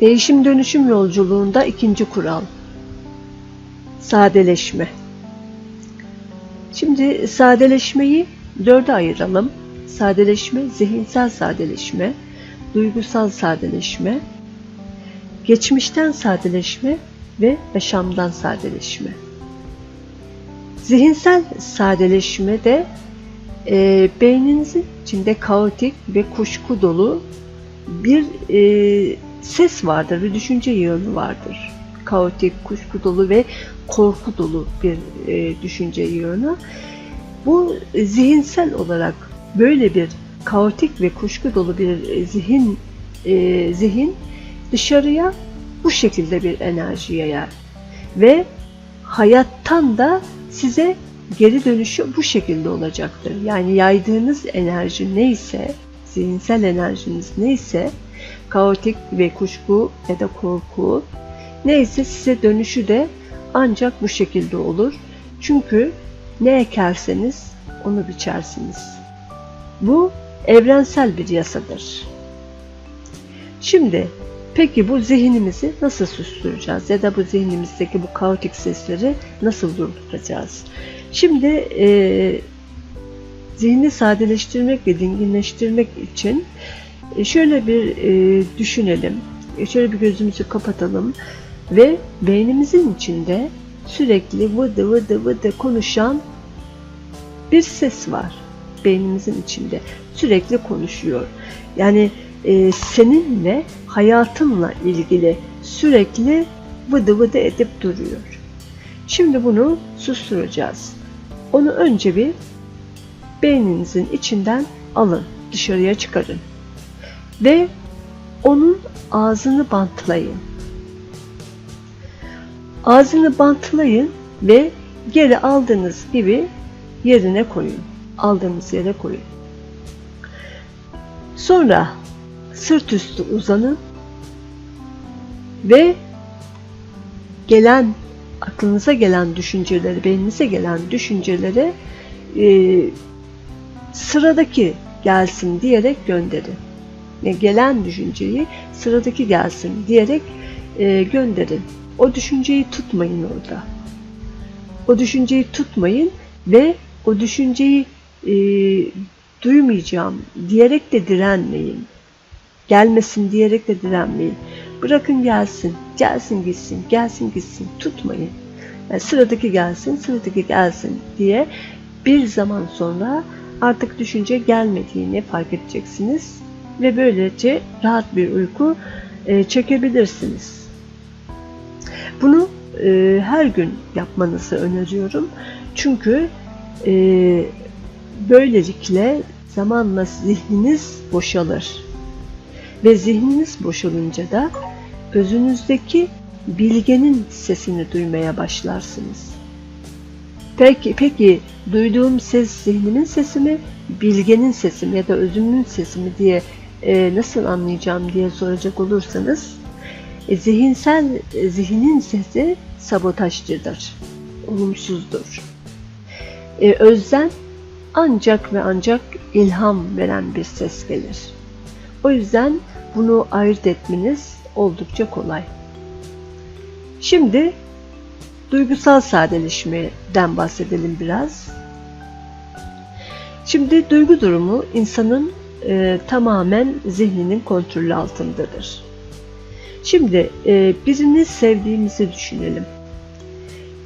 Değişim dönüşüm yolculuğunda ikinci kural. Sadeleşme. Şimdi sadeleşmeyi dörde ayıralım. Sadeleşme, zihinsel sadeleşme, duygusal sadeleşme, geçmişten sadeleşme ve yaşamdan sadeleşme. Zihinsel sadeleşme de e, beyninizin içinde kaotik ve kuşku dolu bir e, ses vardır, bir düşünce yığını vardır. Kaotik, kuşku dolu ve korku dolu bir e, düşünce yığını. Bu zihinsel olarak böyle bir kaotik ve kuşku dolu bir zihin e, zihin dışarıya bu şekilde bir enerji yayar ve hayattan da size geri dönüşü bu şekilde olacaktır. Yani yaydığınız enerji neyse, zihinsel enerjiniz neyse, kaotik ve kuşku ya da korku neyse size dönüşü de ancak bu şekilde olur. Çünkü ne ekerseniz onu biçersiniz. Bu evrensel bir yasadır. Şimdi peki bu zihnimizi nasıl susturacağız ya da bu zihnimizdeki bu kaotik sesleri nasıl durduracağız? Şimdi e, zihni sadeleştirmek ve dinginleştirmek için şöyle bir e, düşünelim. E, şöyle bir gözümüzü kapatalım ve beynimizin içinde sürekli vıdı vıdı vıdı konuşan bir ses var beynimizin içinde. Sürekli konuşuyor. Yani e, seninle hayatınla ilgili sürekli vıdı vıdı edip duruyor. Şimdi bunu susturacağız. Onu önce bir beyninizin içinden alın, dışarıya çıkarın. Ve onun ağzını bantlayın. Ağzını bantlayın ve geri aldığınız gibi yerine koyun. Aldığınız yere koyun. Sonra sırt üstü uzanın ve gelen aklınıza gelen düşünceleri, beyninize gelen düşünceleri e, sıradaki gelsin diyerek gönderin. Gelen düşünceyi sıradaki gelsin diyerek e, gönderin. O düşünceyi tutmayın orada. O düşünceyi tutmayın ve o düşünceyi e, duymayacağım diyerek de direnmeyin. Gelmesin diyerek de direnmeyin. Bırakın gelsin, gelsin gitsin, gelsin gitsin, tutmayın. Yani sıradaki gelsin, sıradaki gelsin diye bir zaman sonra artık düşünce gelmediğini fark edeceksiniz ve böylece rahat bir uyku e, çekebilirsiniz. Bunu e, her gün yapmanızı öneriyorum. Çünkü e, böylelikle zamanla zihniniz boşalır. Ve zihniniz boşalınca da özünüzdeki bilgenin sesini duymaya başlarsınız. Peki, peki duyduğum ses zihnimin sesi mi, bilgenin sesi mi ya da özümün sesi mi diye e, nasıl anlayacağım diye soracak olursanız e, zihinsel e, zihnin sesi sabotajcıdır, olumsuzdur. E, özden ancak ve ancak ilham veren bir ses gelir. O yüzden bunu ayırt etmeniz oldukça kolay. Şimdi duygusal sadeleşmeden bahsedelim biraz. Şimdi duygu durumu insanın e, tamamen zihninin kontrolü altındadır. Şimdi e, birini sevdiğimizi düşünelim.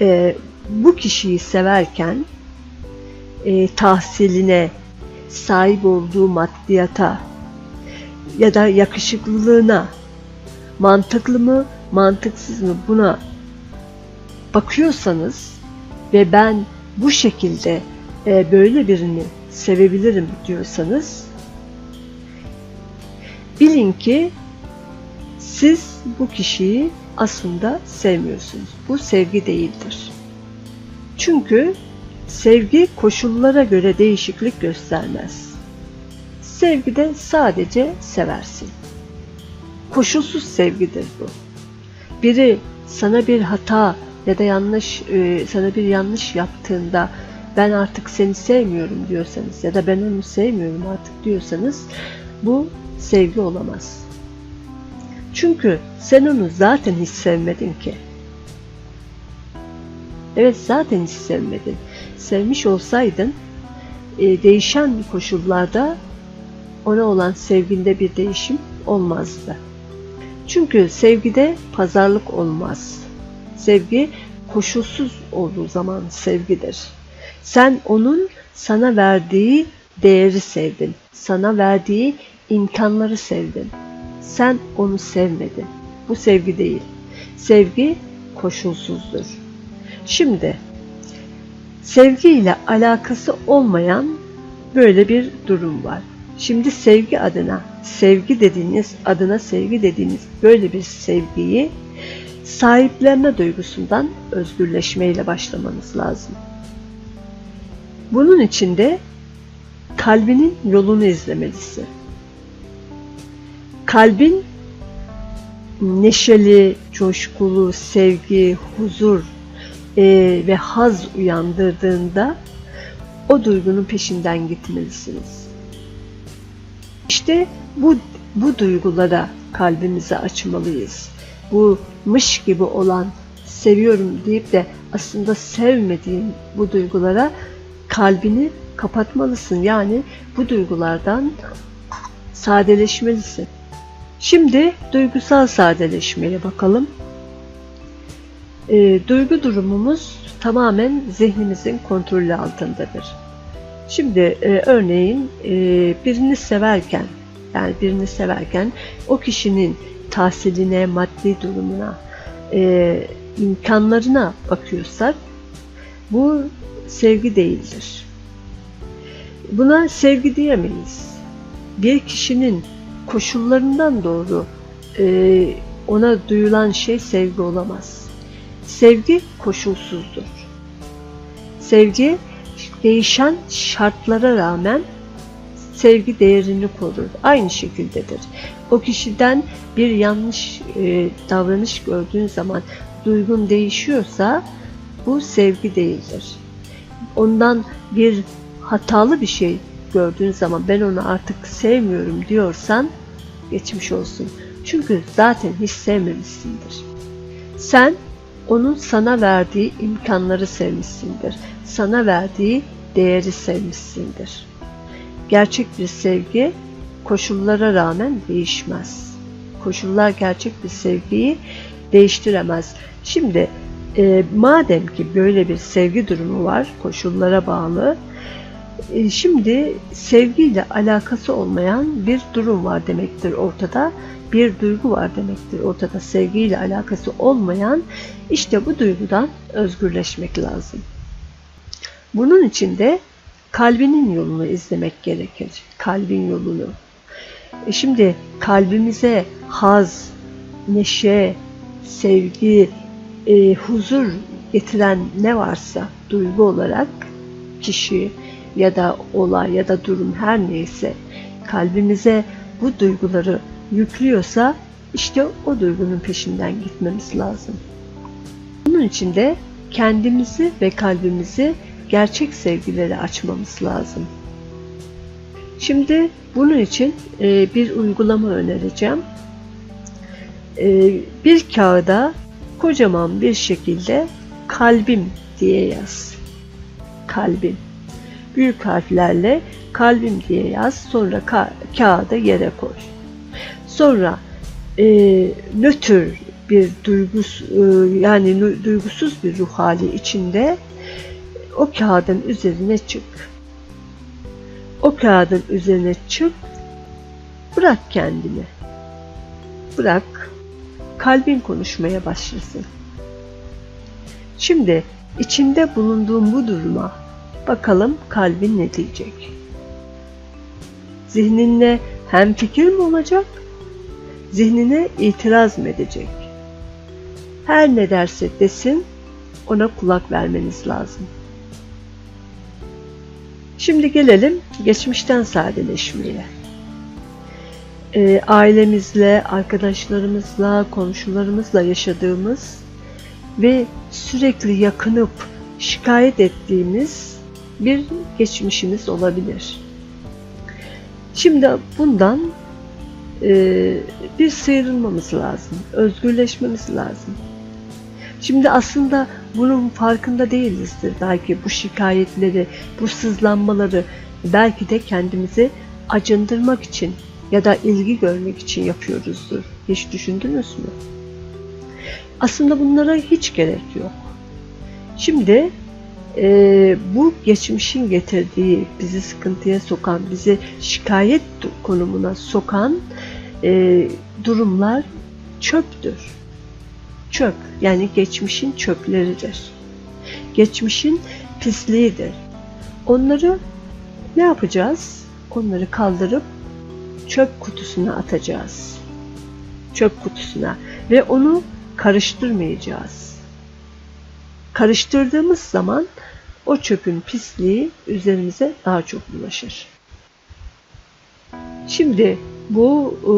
E, bu kişiyi severken e, tahsiline, sahip olduğu maddiyata ya da yakışıklılığına mantıklı mı, mantıksız mı buna bakıyorsanız ve ben bu şekilde e, böyle birini sevebilirim diyorsanız bilin ki siz bu kişiyi aslında sevmiyorsunuz. Bu sevgi değildir. Çünkü sevgi koşullara göre değişiklik göstermez. Sevgide sadece seversin. Koşulsuz sevgidir bu. Biri sana bir hata ya da yanlış e, sana bir yanlış yaptığında ben artık seni sevmiyorum diyorsanız ya da ben onu sevmiyorum artık diyorsanız bu sevgi olamaz. Çünkü sen onu zaten hiç sevmedin ki. Evet zaten hiç sevmedin. Sevmiş olsaydın e, değişen koşullarda ona olan sevginde bir değişim olmazdı. Çünkü sevgide pazarlık olmaz. Sevgi koşulsuz olduğu zaman sevgidir. Sen onun sana verdiği değeri sevdin. Sana verdiği imkanları sevdin. Sen onu sevmedin. Bu sevgi değil. Sevgi koşulsuzdur. Şimdi sevgiyle alakası olmayan böyle bir durum var. Şimdi sevgi adına, sevgi dediğiniz, adına sevgi dediğiniz böyle bir sevgiyi sahiplenme duygusundan özgürleşmeyle başlamanız lazım. Bunun için de kalbinin yolunu izlemelisin. Kalbin neşeli, coşkulu, sevgi, huzur e, ve haz uyandırdığında o duygunun peşinden gitmelisiniz. İşte bu bu duygulara kalbimizi açmalıyız. Bu mış gibi olan seviyorum deyip de aslında sevmediğin bu duygulara kalbini kapatmalısın. Yani bu duygulardan sadeleşmelisin. Şimdi duygusal sadeleşmeye bakalım. E, duygu durumumuz tamamen zihnimizin kontrolü altındadır. Şimdi e, örneğin e, birini severken, yani birini severken o kişinin tahsiline, maddi durumuna, e, imkanlarına bakıyorsak bu sevgi değildir. Buna sevgi diyemeyiz. Bir kişinin koşullarından doğru e, ona duyulan şey sevgi olamaz. Sevgi koşulsuzdur. Sevgi değişen şartlara rağmen sevgi değerini korur. Aynı şekildedir. O kişiden bir yanlış e, davranış gördüğün zaman duygun değişiyorsa bu sevgi değildir. Ondan bir hatalı bir şey gördüğün zaman ben onu artık sevmiyorum diyorsan geçmiş olsun. Çünkü zaten hiç sevmemişsindir. Sen onun sana verdiği imkanları sevmişsindir. Sana verdiği değeri sevmişsindir. Gerçek bir sevgi koşullara rağmen değişmez. Koşullar gerçek bir sevgiyi değiştiremez. Şimdi e, madem ki böyle bir sevgi durumu var, koşullara bağlı, şimdi sevgiyle alakası olmayan bir durum var demektir ortada. Bir duygu var demektir ortada. Sevgiyle alakası olmayan işte bu duygudan özgürleşmek lazım. Bunun için de kalbinin yolunu izlemek gerekir. Kalbin yolunu. E şimdi kalbimize haz, neşe, sevgi, e, huzur getiren ne varsa duygu olarak kişi ya da olay ya da durum her neyse kalbimize bu duyguları yüklüyorsa işte o duygunun peşinden gitmemiz lazım. Bunun için de kendimizi ve kalbimizi gerçek sevgilere açmamız lazım. Şimdi bunun için e, bir uygulama önereceğim. E, bir kağıda kocaman bir şekilde kalbim diye yaz. Kalbim. Büyük harflerle kalbim diye yaz. Sonra ka kağıda yere koy. Sonra e, nötr bir duygus e, yani duygusuz bir ruh hali içinde o kağıdın üzerine çık. O kağıdın üzerine çık. Bırak kendini. Bırak. Kalbin konuşmaya başlasın. Şimdi içinde bulunduğum bu duruma bakalım kalbin ne diyecek? Zihninle hem fikir mi olacak? Zihnine itiraz mı edecek? Her ne derse desin ona kulak vermeniz lazım. Şimdi gelelim geçmişten sadeleşmeye. E, ailemizle, arkadaşlarımızla, komşularımızla yaşadığımız ve sürekli yakınıp şikayet ettiğimiz bir geçmişimiz olabilir. Şimdi bundan e, bir sıyrılmamız lazım, özgürleşmemiz lazım. Şimdi aslında bunun farkında değilizdir. Belki bu şikayetleri, bu sızlanmaları belki de kendimizi acındırmak için ya da ilgi görmek için yapıyoruzdur. Hiç düşündünüz mü? Aslında bunlara hiç gerek yok. Şimdi e, bu geçmişin getirdiği, bizi sıkıntıya sokan, bizi şikayet konumuna sokan e, durumlar çöptür. Çöp, yani geçmişin çöpleridir. Geçmişin pisliğidir. Onları ne yapacağız? Onları kaldırıp çöp kutusuna atacağız. Çöp kutusuna ve onu karıştırmayacağız. Karıştırdığımız zaman o çöpün pisliği üzerimize daha çok bulaşır. Şimdi bu e,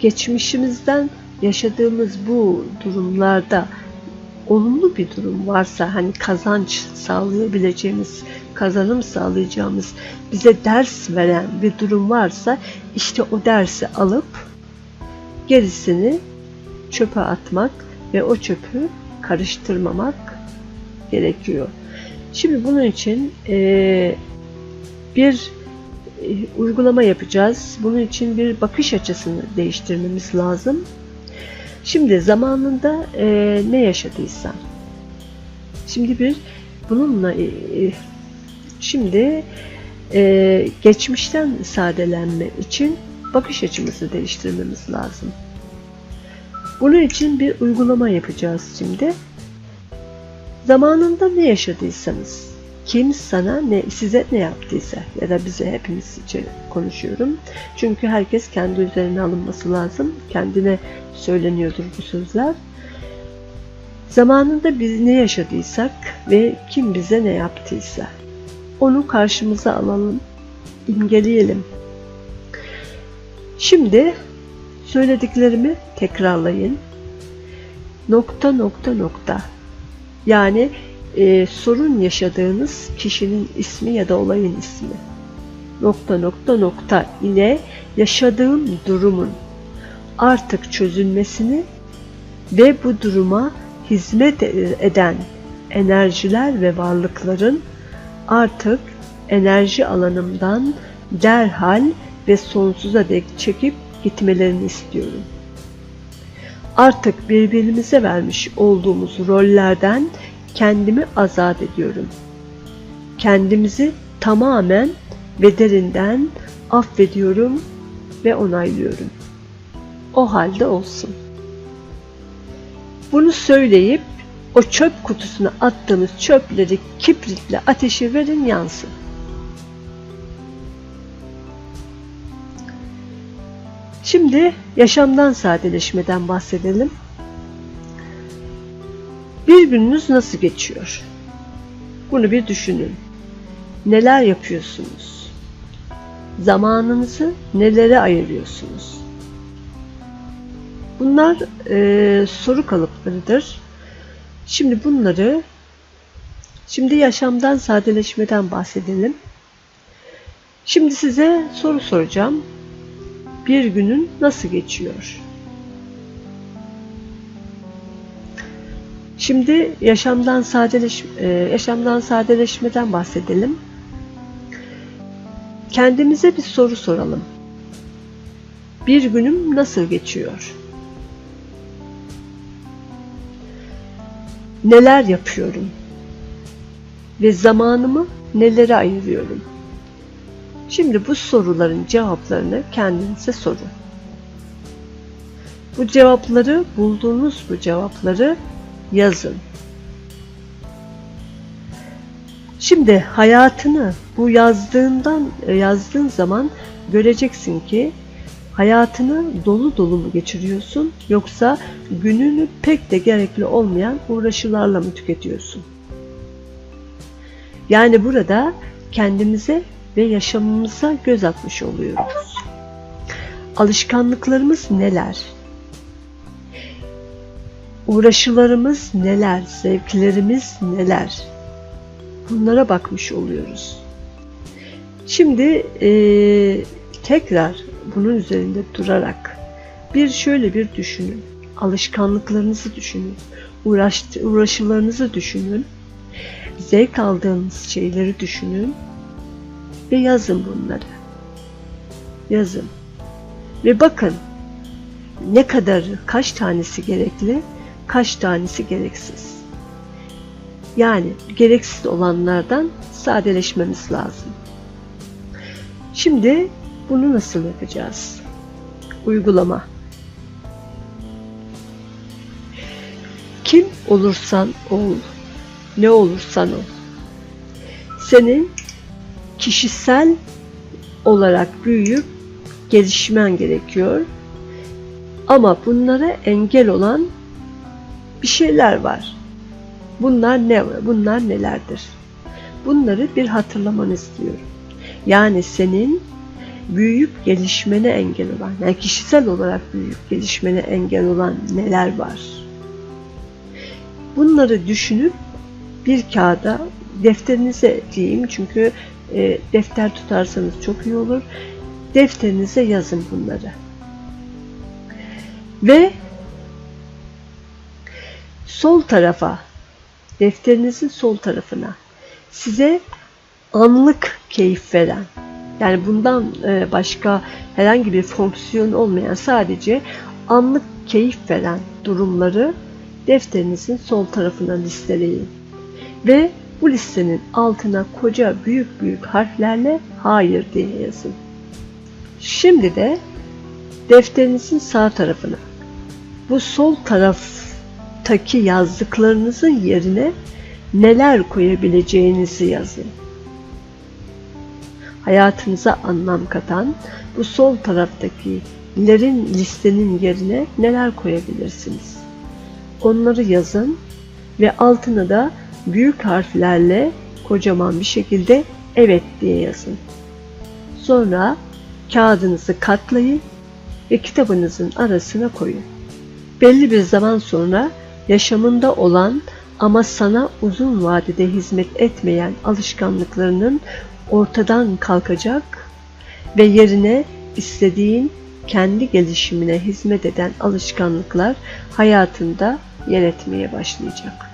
geçmişimizden yaşadığımız bu durumlarda olumlu bir durum varsa hani kazanç sağlayabileceğimiz, kazanım sağlayacağımız, bize ders veren bir durum varsa işte o dersi alıp gerisini çöpe atmak ve o çöpü karıştırmamak gerekiyor. Şimdi bunun için e, bir e, uygulama yapacağız. Bunun için bir bakış açısını değiştirmemiz lazım. Şimdi zamanında e, ne yaşadıysan. Şimdi bir bununla e, e, şimdi e, geçmişten sadelenme için bakış açımızı değiştirmemiz lazım. Bunun için bir uygulama yapacağız şimdi. Zamanında ne yaşadıysanız, kim sana ne size ne yaptıysa ya da bize hepimiz için konuşuyorum. Çünkü herkes kendi üzerine alınması lazım. Kendine söyleniyordur bu sözler. Zamanında biz ne yaşadıysak ve kim bize ne yaptıysa onu karşımıza alalım, imgeleyelim. Şimdi söylediklerimi tekrarlayın. Nokta nokta nokta. Yani e, sorun yaşadığınız kişinin ismi ya da olayın ismi. Nokta nokta nokta ile yaşadığım durumun artık çözülmesini ve bu duruma hizmet eden enerjiler ve varlıkların artık enerji alanımdan derhal ve sonsuza dek çekip gitmelerini istiyorum. Artık birbirimize vermiş olduğumuz rollerden kendimi azat ediyorum. Kendimizi tamamen ve derinden affediyorum ve onaylıyorum. O halde olsun. Bunu söyleyip o çöp kutusuna attığımız çöpleri kibritle ateşe verin yansın. Şimdi yaşamdan sadeleşmeden bahsedelim. Bir gününüz nasıl geçiyor? Bunu bir düşünün. Neler yapıyorsunuz? Zamanınızı nelere ayırıyorsunuz? Bunlar e, soru kalıplarıdır. Şimdi bunları, şimdi yaşamdan sadeleşmeden bahsedelim. Şimdi size soru soracağım. Bir günün nasıl geçiyor? Şimdi yaşamdan sadeleş e, yaşamdan sadeleşmeden bahsedelim. Kendimize bir soru soralım. Bir günüm nasıl geçiyor? Neler yapıyorum? Ve zamanımı nelere ayırıyorum? Şimdi bu soruların cevaplarını kendinize sorun. Bu cevapları, bulduğunuz bu cevapları yazın. Şimdi hayatını bu yazdığından yazdığın zaman göreceksin ki hayatını dolu dolu mu geçiriyorsun yoksa gününü pek de gerekli olmayan uğraşılarla mı tüketiyorsun? Yani burada kendimize ve yaşamımıza göz atmış oluyoruz. Alışkanlıklarımız neler? Uğraşılarımız neler? Zevklerimiz neler? Bunlara bakmış oluyoruz. Şimdi e, tekrar bunun üzerinde durarak Bir şöyle bir düşünün. Alışkanlıklarınızı düşünün. Uğraş, uğraşılarınızı düşünün. Zevk aldığınız şeyleri düşünün. Ve yazın bunları. Yazın. Ve bakın ne kadar, kaç tanesi gerekli, kaç tanesi gereksiz. Yani gereksiz olanlardan sadeleşmemiz lazım. Şimdi bunu nasıl yapacağız? Uygulama. Kim olursan ol, ne olursan ol. Senin kişisel olarak büyüyüp gelişmen gerekiyor. Ama bunlara engel olan bir şeyler var. Bunlar ne? Bunlar nelerdir? Bunları bir hatırlamanı istiyorum. Yani senin büyüyüp gelişmene engel olan, yani kişisel olarak büyüyüp gelişmene engel olan neler var? Bunları düşünüp bir kağıda defterinize diyeyim çünkü e, defter tutarsanız çok iyi olur. Defterinize yazın bunları. Ve sol tarafa, defterinizin sol tarafına size anlık keyif veren, yani bundan e, başka herhangi bir fonksiyon olmayan sadece anlık keyif veren durumları defterinizin sol tarafına listeleyin. Ve bu listenin altına koca büyük büyük harflerle hayır diye yazın. Şimdi de defterinizin sağ tarafına bu sol taraftaki yazdıklarınızın yerine neler koyabileceğinizi yazın. Hayatınıza anlam katan bu sol taraftakilerin listenin yerine neler koyabilirsiniz? Onları yazın ve altına da büyük harflerle kocaman bir şekilde evet diye yazın. Sonra kağıdınızı katlayın ve kitabınızın arasına koyun. Belli bir zaman sonra yaşamında olan ama sana uzun vadede hizmet etmeyen alışkanlıklarının ortadan kalkacak ve yerine istediğin kendi gelişimine hizmet eden alışkanlıklar hayatında yer etmeye başlayacak.